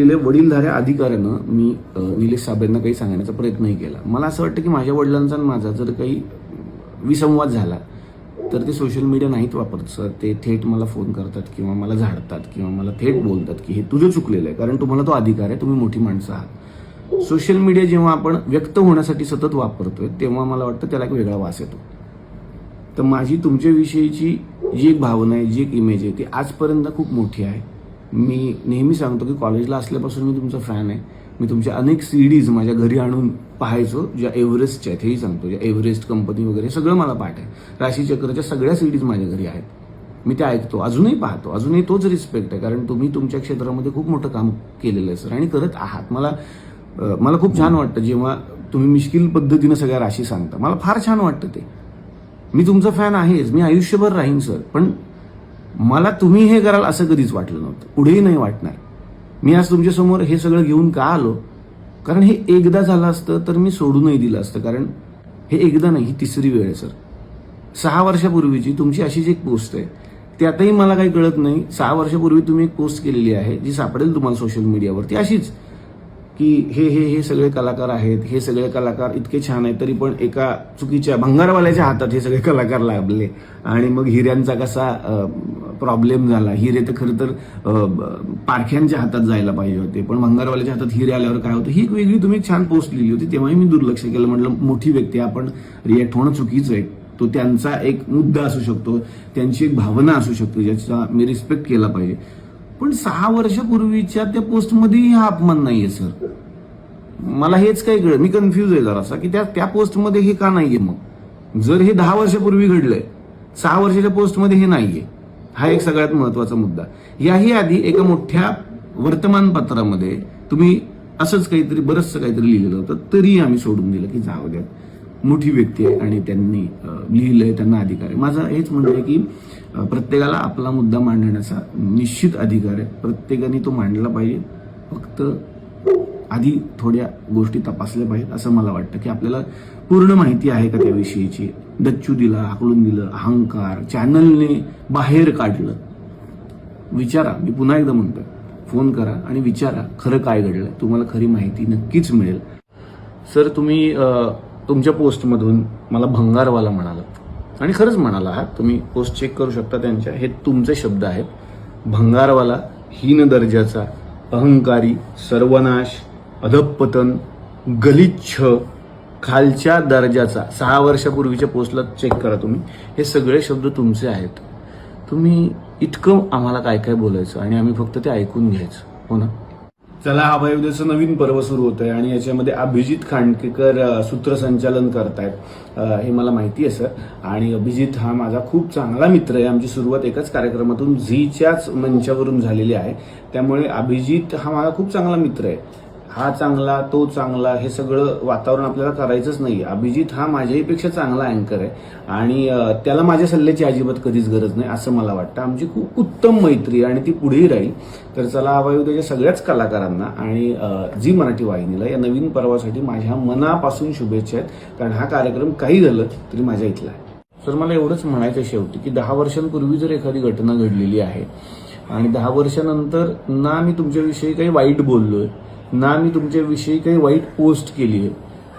वडीलधाऱ्या अधिकाऱ्यानं मी निलेश साहेबांना काही सांगण्याचा प्रयत्नही केला. मला असं वाटतं की माझ्या वडिलांचा आणि माझा जर काही विसंवाद झाला तर ते सोशल मीडिया नाहीत वापरत सर. ते थेट मला फोन करतात किंवा मला झाडतात किंवा मला थेट बोलतात की हे तुझं चुकलेलं आहे कारण तुम्हाला तो अधिकार आहे तुम्ही मोठी माणसं आहात. सोशल मीडिया जेव्हा आपण व्यक्त होण्यासाठी सतत वापरतोय तेव्हा मला वाटतं त्याला एक वेगळा वास येतो. तर माझी तुमच्याविषयीची जी एक भावना आहे जी एक इमेज आहे ती आजपर्यंत खूप मोठी आहे. मी नेहमी सांगतो की कॉलेजला असल्यापासून मी तुमचा फॅन आहे. मी तुमच्या अनेक सीडीज माझ्या घरी आणून पाहायचो ज्या एव्हरेस्टच्या आहेत हेही सांगतो. ज्या एव्हरेस्ट कंपनी वगैरे सगळं मला पाठ आहे. राशीचक्रच्या सगळ्या सीडीज माझ्या घरी आहेत. मी ते ऐकतो अजूनही पाहतो. अजूनही तोच रिस्पेक्ट आहे कारण तुम्ही तुमच्या क्षेत्रामध्ये खूप मोठं काम केलेलं आहे सर आणि करत आहात. मला मला खूप छान वाटतं जेव्हा तुम्ही मिश्किल पद्धतीनं सगळ्या राशी सांगता. मला फार छान वाटतं ते. मी तुमचा फॅन आहेच. मी आयुष्यभर राहीन सर पण मला तुम्ही हे कराल असं कधीच वाटलं नव्हतं. पुढेही नाही वाटणार. मी आज तुमच्यासमोर हे सगळं घेऊन का आलो? कारण हे एकदा झालं असतं तर मी सोडूनही दिलं असतं. कारण हे एकदा नाही ही तिसरी वेळ आहे सर. सहा वर्षापूर्वीची तुमची अशीच एक पोस्ट आहे. त्यातही मला काही कळत नाही. सहा वर्षापूर्वी तुम्ही एक पोस्ट केलेली आहे जी सापडेल तुम्हाला सोशल मीडियावरती अशीच की हे हे हे सगळे कलाकार आहेत हे सगळे कलाकार इतके छान आहेत तरी पण एका चुकीच्या भंगारवाल्याच्या हातात हे सगळे कलाकार लागले आणि मग हिऱ्यांचा कसा प्रॉब्लेम झाला. हिरे तर खरं तर पारख्यांच्या हातात जायला पाहिजे होते. पण भंगारवाल्याच्या हातात हिरे आल्यावर काय होतं? ही एक वेगळी तुम्ही छान पोस्ट लिहिली होती तेव्हाही मी दुर्लक्ष केलं. म्हटलं मोठी व्यक्ती आपण रिॲक्ट होणं चुकीचं आहे. तो त्यांचा एक मुद्दा असू शकतो. त्यांची एक भावना असू शकते ज्याचा मी रिस्पेक्ट केला पाहिजे. पण सहा वर्षापूर्वीच्या त्या पोस्टमध्येही हा अपमान नाहीये सर मला हेच काही कळलं मी कन्फ्यूज आहे जरासा की त्या त्या पोस्टमध्ये हे का नाहीये मग? जर हे दहा वर्षापूर्वी घडलंय सहा वर्षाच्या पोस्टमध्ये हे नाहीये. हा एक सगळ्यात महत्त्वाचा मुद्दा. याही आधी एका मोठ्या वर्तमानपत्रामध्ये तुम्ही असंच काहीतरी बरंचसं काहीतरी लिहिलेलं होतं तरी आम्ही सोडून दिलं की जाऊ द्या. मोठी व्यक्ती आहे आणि त्यांनी लिहिलं लिहिलंय त्यांना अधिकार आहे. माझं हेच म्हणणं आहे की प्रत्येकाला आपला मुद्दा मांडण्याचा निश्चित अधिकार आहे. प्रत्येकाने तो मांडला पाहिजे. फक्त आधी थोड्या गोष्टी तपासल्या पाहिजेत असं मला वाटतं की आपल्याला पूर्ण माहिती आहे का त्याविषयीची दच्चू दिला हाकलून दिलं अहंकार चॅनलने बाहेर काढलं. विचारा मी पुन्हा एकदा म्हणतोय फोन करा आणि विचारा खरं काय घडलं तुम्हाला खरी माहिती नक्कीच मिळेल. सर तुम्ही तुमच्या पोस्टमधून मला भंगारवाला म्हणालात आणि खरंच म्हणाला आहात तुम्ही पोस्ट चेक करू शकता त्यांच्या. हे तुमचे शब्द आहेत. भंगारवाला हीन दर्जाचा अहंकारी सर्वनाश अधपतन गलिच्छ खालच्या दर्जाचा सहा वर्षापूर्वीच्या पोस्टला चेक करा तुम्ही. हे सगळे शब्द तुमचे आहेत. तुम्ही इतकं आम्हाला काय काय बोलायचं आणि आम्ही फक्त ते ऐकून घ्यायचं. हो ना? चला अभयउदयाचं नवीन पर्व सुरू होत आहे आणि याच्यामध्ये अभिजित खांडकेकर सूत्रसंचालन करतायत. हे मला माहिती आहे सर. आणि अभिजित हा माझा खूप चांगला मित्र आहे. आमची सुरुवात एकाच कार्यक्रमातून झीच्याच मंचावरून झालेली आहे. त्यामुळे अभिजित हा माझा खूप चांगला मित्र आहे. हा चांगला तो चांगला हे सगळं वातावरण आपल्याला करायचंच नाही अभिजित हा माझ्याहीपेक्षा चांगला अँकर आहे. आणि त्याला माझ्या सल्ल्याची अजिबात कधीच गरज नाही असं मला वाटतं. आमची खूप उत्तम मैत्री आणि ती पुढेही राहील. तर चला हवायुद्याच्या सगळ्याच कलाकारांना आणि जी मराठी वाहिनीला या नवीन पर्वासाठी माझ्या मनापासून शुभेच्छा आहेत. कारण हा कार्यक्रम काही झालं तरी माझ्या इथला आहे. सर मला एवढंच म्हणायचं शेवटी की दहा वर्षांपूर्वी जर एखादी घटना घडलेली आहे आणि दहा वर्षानंतर ना मी तुमच्याविषयी काही वाईट बोललोय ना मी तुमच्याविषयी काही वाईट पोस्ट केली आहे.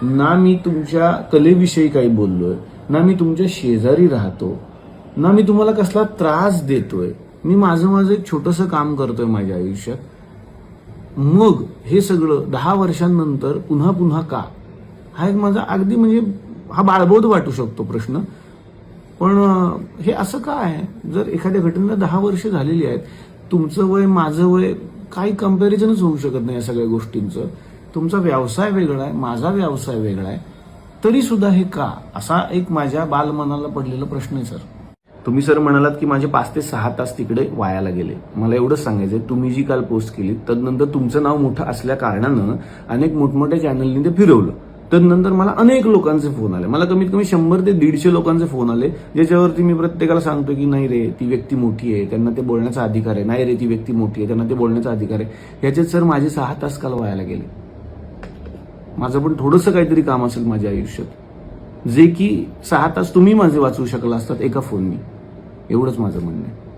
ना मी तुमच्या कलेविषयी काही बोललोय. ना मी तुमच्या शेजारी राहतो ना मी तुम्हाला कसला त्रास देतोय. मी माझं माझं एक छोटंसं काम करतोय माझ्या आयुष्यात. मग हे सगळं दहा वर्षांनंतर पुन्हा पुन्हा का? हा एक माझा अगदी म्हणजे हा बाळबोध वाटू शकतो प्रश्न. पण हे असं का आहे? जर एखाद्या घटनेला दहा वर्ष झालेली आहेत तुमचं वय माझं वय काही कम्पॅरिझनच होऊ शकत नाही या सगळ्या गोष्टींचं. तुमचा व्यवसाय वेगळा आहे माझा व्यवसाय वेगळा आहे. तरी सुद्धा हे का? असा एक माझ्या बालमनाला पडलेला प्रश्न आहे सर. तुम्ही सर म्हणालात की माझे पाच ते सहा तास तिकडे वायाला गेले. मला एवढंच सांगायचंय तुम्ही जी काल पोस्ट केली तदनंतर तुमचं नाव मोठं असल्या कारणानं अनेक मोठमोठ्या चॅनलनी ते फिरवलं. तदनंतर मला अनेक लोकांचे फोन आले. मला कमीत कमी शंभर ते दीडशे लोकांचे फोन आले ज्याच्यावरती मी प्रत्येकाला सांगतो की नाही रे ती व्यक्ती मोठी आहे त्यांना ते बोलण्याचा अधिकार आहे. नाही रे ती व्यक्ती मोठी आहे त्यांना ते बोलण्याचा अधिकार आहे. याच्यात सर माझे सहा तास काल व्हायला गेले. माझं पण थोडंसं काहीतरी काम असेल माझ्या आयुष्यात. जे की सहा तास तुम्ही माझे वाचवू शकला असतात एका फोननी. एवढंच माझं म्हणणं आहे.